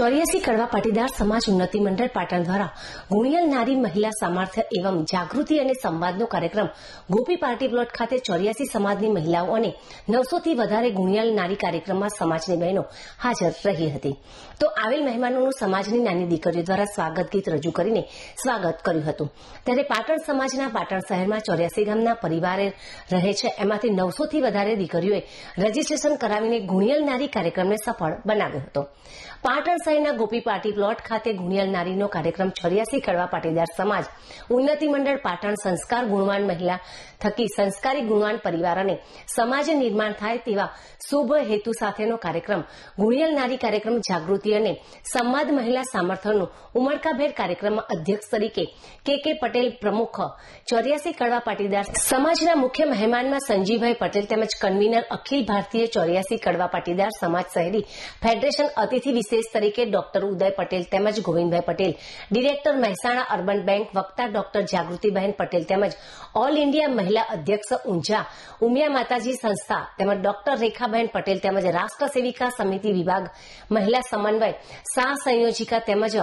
ચોર્યાસી કડવા પાટીદાર સમાજ ઉન્નતિ મંડળ પાટણ દ્વારા ગુણિયલ નારી મહિલા સામર્થ્ય એવં જાગૃતિ અને સંવાદનો કાર્યક્રમ ગોપી પાર્ટી પ્લોટ ખાતે ચોર્યાસી સમાજની મહિલાઓ અને નવસોથી વધારે ગુણિયલ નારી કાર્યક્રમમાં સમાજની બહેનો હાજર રહી હતી. તો આવેલ મહેમાનોનું સમાજની નાની દીકરીઓ દ્વારા સ્વાગત ગીત રજૂ કરીને સ્વાગત કર્યું હતું. ત્યારે પાટણ સમાજના પાટણ શહેરમાં ચોર્યાસી ગામના પરિવારે રહે છે. એમાંથી નવસોથી વધારે દીકરીઓએ રજીસ્ટ્રેશન કરાવીને ગુણિયલ નારી કાર્યક્રમને સફળ બનાવ્યો હતો. પાટણ શહેરના ગોપી પાટી પ્લોટ ખાતે ગુણિયલ નારીનો કાર્યક્રમ છોર્યાસી કડવા પાટીદાર સમાજ, ઉન્નતિ મંડળ પાટણ સંસ્કાર ગુણવાન મહિલા થકી સંસ્કારી ગુણવાન પરિવાર અને સમાજ નિર્માણ થાય તેવા શુભ હેતુ સાથેનો કાર્યક્રમ, ગુણિયલ નારી કાર્યક્રમ જાગૃતિ અને સંવાદ મહિલા સામર્થ્યનો ઉમળકાભેર કાર્યક્રમમાં અધ્યક્ષ તરીકે કે કે પટેલ પ્રમુખ, ચોર્યાસી કડવા પાટીદાર સમાજના મુખ્ય મહેમાનમાં સંજીવભાઈ પટેલ તેમજ કન્વીનર અખિલ ભારતીય ચોર્યાસી કડવા પાટીદાર સમાજ શહેરી ફેડરેશન અતિથિ વિશેષ તરીકે ડોક્ટર ઉદય પટેલ તેમજ Govindbhai Patel, director Mehsana urban bank વક્તા ડોક્ટર જાગૃતિબહેન પટેલ તેમજ ઓલ ઇન્ડિયા મહિલા અધ્યક્ષ ઊંઝા, ઉમિયા માતાજી સંસ્થા તેમજ ડોક્ટર રેખાબહેન પટેલ તેમજ રાષ્ટ્ર સેવિકા સમિતિ વિભાગ, મહિલા સમન્વય સહ સંયોજિકા તેમજ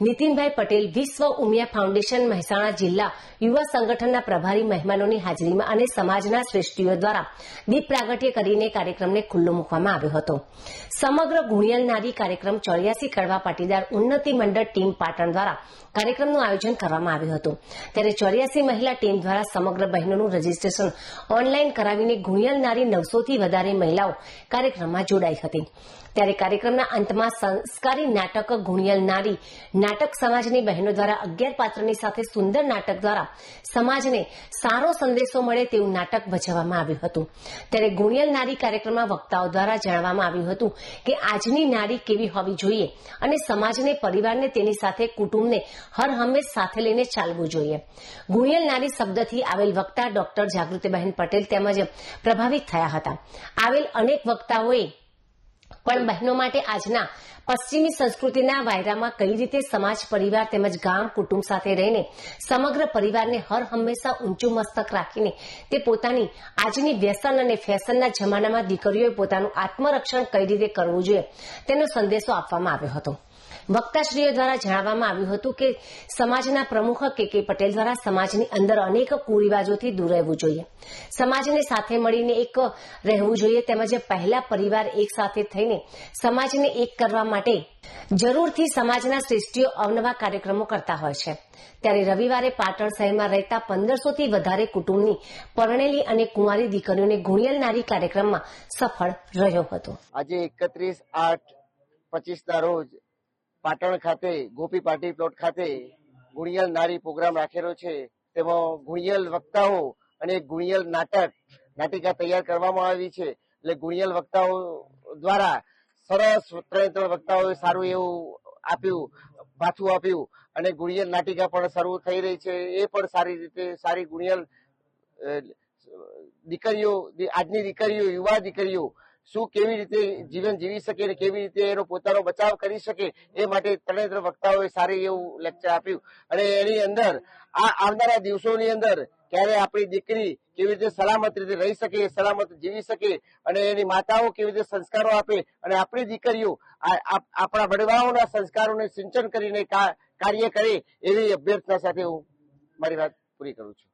નીતિનભાઈ પટેલ, વિશ્વ ઉમિયા ફાઉન્ડેશન મહેસાણા જિલ્લા યુવા સંગઠનના પ્રભારી મહેમાનોની હાજરીમાં અને સમાજના શ્રેષ્ઠીઓ દ્વારા દીપ પ્રાગટ્ય કરીને કાર્યક્રમને ખુલ્લો મૂકવામાં આવ્યો હતો. સમગ્ર ગુણિયલ નારી કાર્યક્રમ ચોર્યાસી કડવા પાટીદાર ઉન્નતિ મંડળ ટીમ પાટણ દ્વારા કાર્યક્રમનું આયોજન કરવામાં આવ્યું હતું. ત્યારે ચોર્યાસી મહિલા ટીમ દ્વારા સમગ્ર બહેનોનું રજીસ્ટ્રેશન ઓનલાઈન કરાવીને ગુણિયલનારી નવસોથી વધારે મહિલાઓ કાર્યક્રમમાં જોડાઈ હતી. ત્યારે કાર્યક્રમના અંતમાં સંસ્કારી નાટક ગુણિયલ નારી નાટક સમાજની બહેનો દ્વારા અગિયાર પાત્રની સાથે સુંદર નાટક દ્વારા સમાજને સારો સંદેશો મળે તેવું નાટક ભજવવામાં આવ્યું હતું. ત્યારે ગુણિયલ નારી કાર્યક્રમમાં વક્તાઓ દ્વારા જણાવવામાં આવ્યું હતું કે આજની નારી કેવી હોવી જોઈએ અને સમાજને, પરિવારને, તેની સાથે કુટુંબને હર હંમેશ સાથે લઈને ચાલવું જોઈએ. ગુણિયલ નારી શબ્દથી આવેલ વક્તા ડોક્ટર જાગૃતિબહેન પટેલ તેમજ પ્રભાવિત થયા હતા. આવેલ અનેક વક્તાઓએ પણ બહેનો માટે આજના પશ્ચિમી સંસ્કૃતિના વાયરામાં કઈ રીતે સમાજ, પરિવાર તેમજ ગામ, કુટુંબ સાથે રહીને સમગ્ર પરિવારને હર હંમેશા ઊંચું મસ્તક રાખીને તે પોતાની આજની વ્યસન અને ફેશનના જમાનામાં દીકરીઓએ પોતાનું આત્મરક્ષણ કઈ રીતે કરવું જોઈએ તેનો સંદેશો આપવામાં આવ્યો હતો. વક્તાશ્રીઓ દ્વારા જણાવવામાં આવ્યું હતું કે સમાજના પ્રમુખ કે કે પટેલ દ્વારા સમાજની અંદર અનેક કુરિવાજોથી દૂર રહેવું જોઈએ. સમાજને સાથે મળીને એક રહેવું જોઈએ તેમજ પહેલા પરિવાર એક સાથે થઈને સમાજને એક કરવા માટે જરૂરથી સમાજના શ્રેષ્ઠીઓ અવનવા કાર્યક્રમો કરતા હોય છે. ત્યારે રવિવારે પાટણ શહેરમાં રહેતા પંદરસોથી વધારે કુટુંબની પરણેલી અને કુંવારી દીકરીઓને ગુણિયલ નારી કાર્યક્રમમાં સફળ રહ્યો હતો. આજે એકત્રીસ આઠ પચીસના રોજ પાટણ ખાતે, ગોપી પાર્ટી પ્લોટ ખાતે ગુણિયલ નારી પ્રોગ્રામ રાખેલો છે. તેમાં ગુણિયલ વક્તાઓ અને ગુણિયલ નાટક, નાટિકા તૈયાર કરવામાં આવી છે. એટલે ગુણિયલ વક્તાઓ દ્વારા સરસ ત્રણ ત્રણ વક્તાઓએ સારું એવું આપ્યું, પાછું આપ્યું અને ગુણિયલ નાટિકા પણ શરૂ થઈ રહી છે. એ પણ સારી રીતે સારી ગુણિયલ દીકરીઓ, આજની દીકરીઓ, યુવા દીકરીઓ શું કેવી રીતે જીવન જીવી શકે અને કેવી રીતે એનો પોતાનો બચાવ કરી શકે એ માટે ત્રણે ત્રણ વક્તાઓએ સારી એવું લેક્ચર આપ્યું. અને એની અંદર, આ આવનારા દિવસોની અંદર ક્યારે આપણી દીકરી કેવી રીતે સલામત રીતે રહી શકે, સલામત જીવી શકે અને એની માતાઓ કેવી રીતે સંસ્કારો આપે અને આપણી દીકરીઓ આપણા વડવાઓના સંસ્કારોને સિંચન કરીને કાર્ય કરે એવી અભ્યર્થના સાથે હું મારી વાત પૂરી કરું છું.